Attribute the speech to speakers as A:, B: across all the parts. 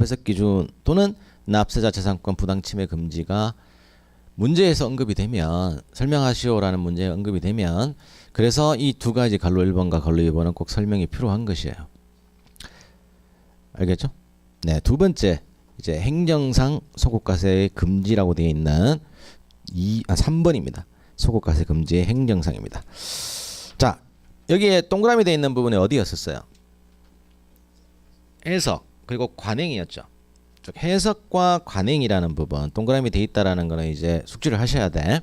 A: 법에서 기준 또는 납세자 재산권 부당 침해 금지가 문제에서 언급이 되면 설명하시오라는 문제에 언급이 되면 그래서 이 두 가지 갈로 1번과 갈로 2번은 꼭 설명이 필요한 것이에요. 알겠죠? 네, 두 번째 이제 행정상 소국가세 금지라고 되어 있는 2, 아, 3번입니다. 소국가세 금지의 행정상입니다. 자, 여기에 동그라미 되어 있는 부분이 어디였었어요? 해석 그리고 관행이었죠. 즉 해석과 관행이라는 부분 동그라미 돼 있다라는 거는 이제 숙지를 하셔야 돼.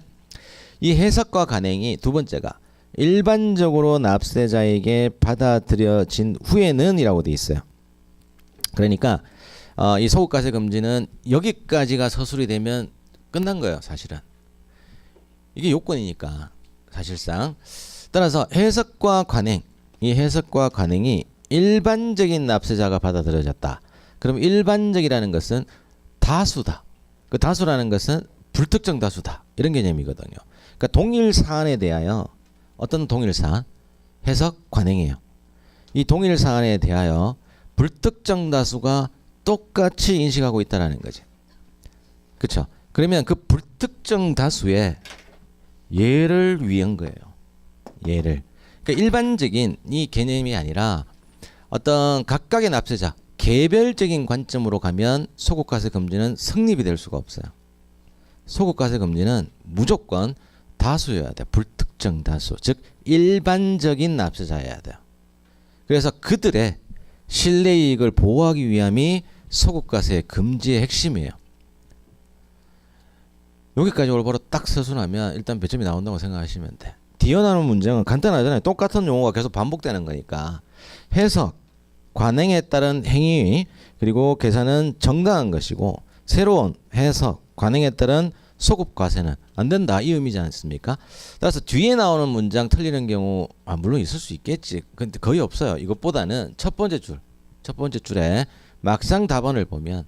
A: 이 해석과 관행이 두 번째가 일반적으로 납세자에게 받아들여진 후에는이라고 돼 있어요. 그러니까 어, 이 소국가세 금지는 여기까지가 서술이 되면 끝난 거예요, 사실은. 이게 요건이니까 사실상 따라서 해석과 관행 이 해석과 관행이 일반적인 납세자가 받아들여졌다. 그럼 일반적이라는 것은 다수다. 그 다수라는 것은 불특정 다수다. 이런 개념이거든요. 그러니까 동일 사안에 대하여 어떤 동일 사안 해석 관행이에요. 이 동일 사안에 대하여 불특정 다수가 똑같이 인식하고 있다라는 거지. 그렇죠? 그러면 그 불특정 다수의 예를 위한 거예요. 예를. 그러니까 일반적인 이 개념이 아니라 어떤 각각의 납세자 개별적인 관점으로 가면 소국가세 금지는 성립이 될 수가 없어요. 소국가세 금지는 무조건 다수여야 돼. 불특정 다수. 즉 일반적인 납세자여야 돼요. 그래서 그들의 실내 이익을 보호하기 위함이 소국가세 금지의 핵심이에요. 여기까지 올바로 딱 서술하면 일단 배점이 나온다고 생각하시면 돼. 나오는 문제는 간단하잖아요. 똑같은 용어가 계속 반복되는 거니까 해석, 관행에 따른 행위 그리고 계산은 정당한 것이고 새로운 해석, 관행에 따른 소급 과세는 안 된다 이 의미지 않습니까? 따라서 뒤에 나오는 문장 틀리는 경우 아 물론 있을 수 있겠지. 근데 거의 없어요. 이것보다는 첫 번째 줄, 첫 번째 줄에 막상 답안을 보면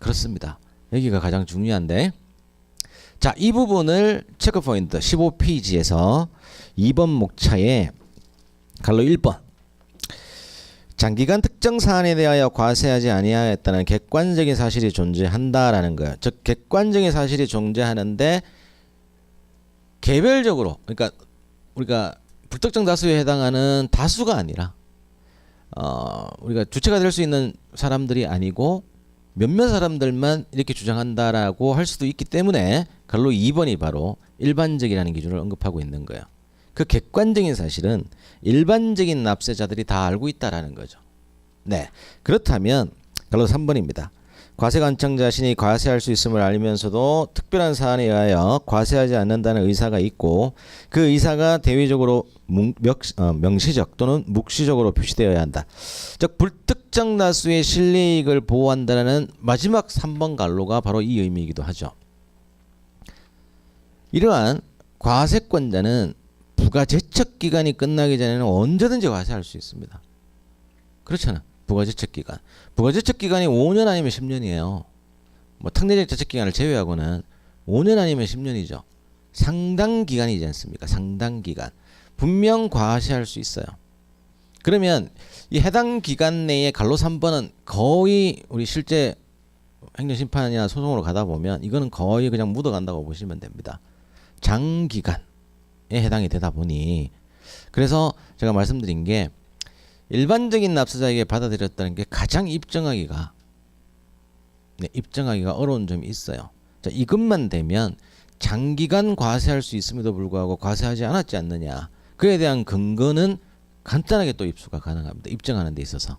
A: 그렇습니다. 여기가 가장 중요한데 자, 이 부분을 체크 포인트 15페이지에서 2번 목차에 갈로 1번 장기간 특정 사안에 대하여 과세하지 아니하였다는 객관적인 사실이 존재한다라는 거예요. 즉 객관적인 사실이 존재하는데 개별적으로 그러니까 우리가 불특정 다수에 해당하는 다수가 아니라 어 우리가 주체가 될 수 있는 사람들이 아니고 몇몇 사람들만 이렇게 주장한다라고 할 수도 있기 때문에 갈로 2번이 바로 일반적이라는 기준을 언급하고 있는 거예요. 그 객관적인 사실은 일반적인 납세자들이 다 알고 있다라는 거죠. 네. 그렇다면 갈로 3번입니다. 과세관청 자신이 과세할 수 있음을 알면서도 특별한 사안에 의하여 과세하지 않는다는 의사가 있고 그 의사가 대외적으로 어, 명시적 또는 묵시적으로 표시되어야 한다. 즉 불특정 다수의 실리익을 보호한다는 마지막 3번 갈로가 바로 이 의미이기도 하죠. 이러한 과세권자는 부가 제척 기간이 끝나기 전에는 언제든지 과세할 수 있습니다. 그렇잖아. 부가 제척 기간. 부가 제척 기간이 5년 아니면 10년이에요. 뭐 특례적 제척 기간을 제외하고는 5년 아니면 10년이죠. 상당 기간이지 않습니까? 상당 기간. 분명 과세할 수 있어요. 그러면 이 해당 기간 내에 갈로 3번은 거의 우리 실제 행정심판이나 소송으로 가다 보면 이거는 거의 그냥 묻어간다고 보시면 됩니다. 장기간에 해당이 되다 보니 그래서 제가 말씀드린 게 일반적인 납세자에게 받아들였다는 게 가장 입증하기가 네, 입증하기가 어려운 점이 있어요. 자, 이것만 되면 장기간 과세할 수 있음에도 불구하고 과세하지 않았지 않느냐. 그에 대한 근거는 간단하게 또 입수가 가능합니다. 입증하는 데 있어서.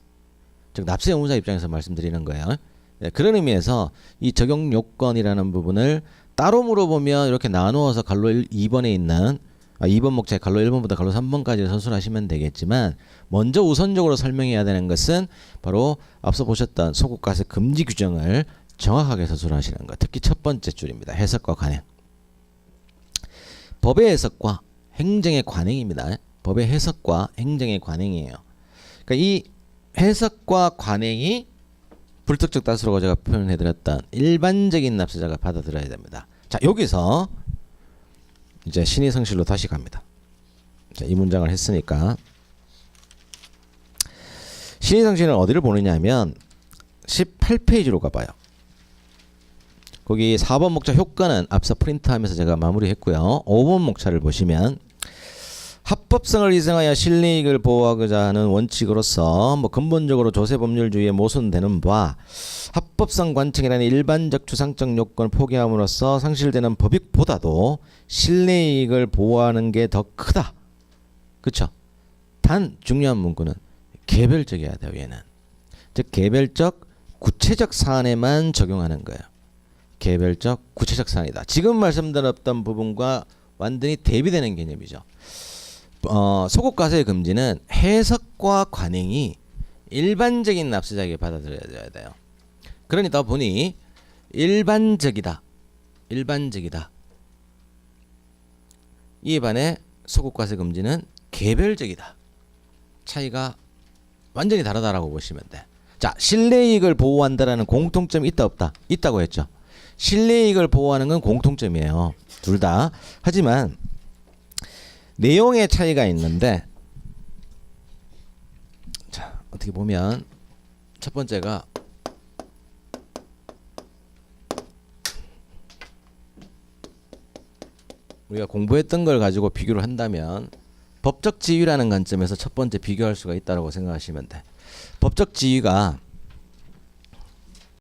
A: 즉 납세 의무자 입장에서 말씀드리는 거예요. 네, 그런 의미에서 이 적용 요건이라는 부분을 따로 물어보면 이렇게 나누어서 갈로 1, 2번에 있는 아, 2번 목차에 갈로 1번부터 갈로 3번까지 서술하시면 되겠지만 먼저 우선적으로 설명해야 되는 것은 바로 앞서 보셨던 소국가세 금지 규정을 정확하게 서술하시는 것. 특히 첫 번째 줄입니다. 해석과 관행. 법의 해석과 행정의 관행입니다. 법의 해석과 행정의 관행이에요. 그러니까 이 해석과 관행이 불특정 다수라고 제가 표현해드렸던 일반적인 납세자가 받아들여야 됩니다. 자 여기서 이제 신의 성실로 다시 갑니다. 자, 이 문장을 했으니까 신의 성실은 어디를 보느냐면 118페이지로 가봐요. 거기 4번 목차 효과는 앞서 프린트하면서 제가 마무리했고요. 5번 목차를 보시면 합법성을 이상하여 실리익을 보호하고자 하는 원칙으로서 뭐 근본적으로 조세 법률주의에 모순되는 바 합법성 관청이라는 일반적 추상적 요건을 포기함으로써 상실되는 법익보다도 실내이익을 보호하는 게 더 크다. 그렇죠? 단 중요한 문구는 개별적이어야 돼요. 얘는 즉 개별적 구체적 사안에만 적용하는 거예요. 개별적 구체적 사안이다. 지금 말씀드렸던 부분과 완전히 대비되는 개념이죠. 어, 소국과세의 금지는 해석과 관행이 일반적인 납세자에게 받아들여져야 돼요. 그러니다 보니 일반적이다. 일반적이다. 이에 반해 소국과세 금지는 개별적이다. 차이가 완전히 다르다라고 보시면 돼. 자, 실내이익을 보호한다라는 공통점이 있다 없다? 있다고 했죠. 실내이익을 보호하는 건 공통점이에요. 둘 다. 하지만 내용의 차이가 있는데 자, 어떻게 보면 첫 번째가 우리가 공부했던 걸 가지고 비교를 한다면 법적 지위라는 관점에서 첫 번째 비교할 수가 있다고 생각하시면 돼. 법적 지위가